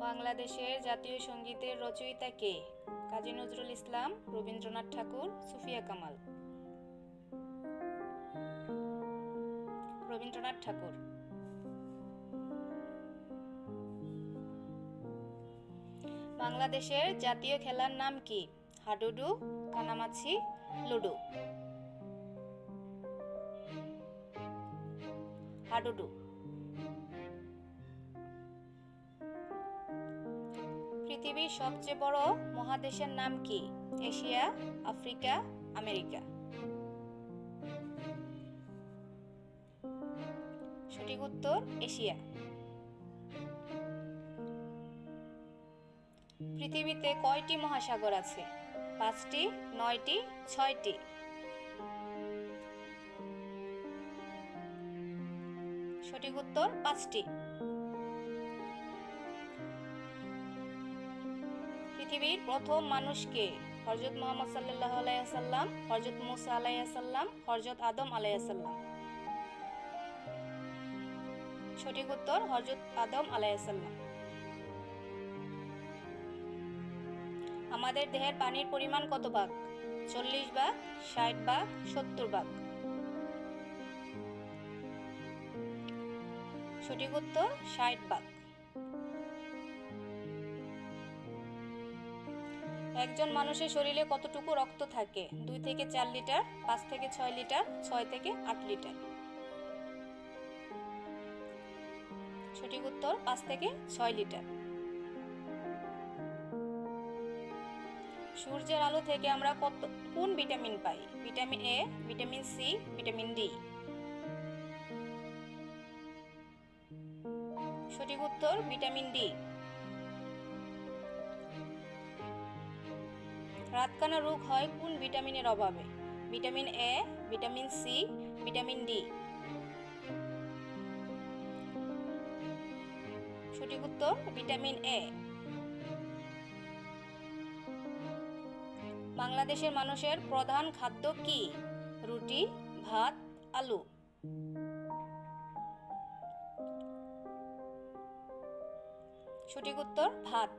বাংলাদেশের জাতীয় সঙ্গীতের রচয়িতা কে? কাজী নজরুল ইসলাম, রবীন্দ্রনাথ ঠাকুর, সুফিয়া কামাল। রবীন্দ্রনাথ ঠাকুর। বাংলাদেশের জাতীয় খেলার নাম কি? হাডুডু, কানামাছি, লুডু। হাডুডু। পৃথিবীর সবচেয়ে বড় মহাদেশের নাম কি? Asia, Africa, America. সঠিক উত্তর, এশিয়া। পৃথিবীতে কয়টি মহাসাগর আছে? পাঁচটি, নয়টি, ছয়টি। সঠিক উত্তর, পাঁচটি। পৃথিবীর প্রথম মানুষকে। হরজত মোহাম্মদ সাল্লাহ আলাইসাল্লাম হরজত মুসা আলাইসাল্লাম হরজত আদম আলাইসাল্লাম সঠিক উত্তর হরজত আদম আলাইসাল্লাম আমাদের দেহের পানির পরিমাণ কত ভাগ? চল্লিশ ভাগ, ষাট ভাগ, সত্তর ভাগ। সঠিক উত্তর, ষাট ভাগ। একজন মানুষের শরীরে কতটুকু রক্ত থাকে? দুই থেকে চার লিটার, পাঁচ থেকে ছয় লিটার, ছয় থেকে আট লিটার? সঠিক উত্তর, পাঁচ থেকে ছয় লিটার। সূর্যের আলো থেকে আমরা কত, কোন vitamin pi? Vitamin A, vitamin C, vitamin D. সঠিক উত্তর, ভিটামিন ডি। রাতকানা রোগ হয় কোন ভিটামিনের অভাবে? Vitamin A vitamin C vitamin D সঠিক উত্তর, ভিটামিন এ বাংলাদেশের মানুষের প্রধান খাদ্য কি? রুটি, ভাত, আলু। সঠিক উত্তর, ভাত।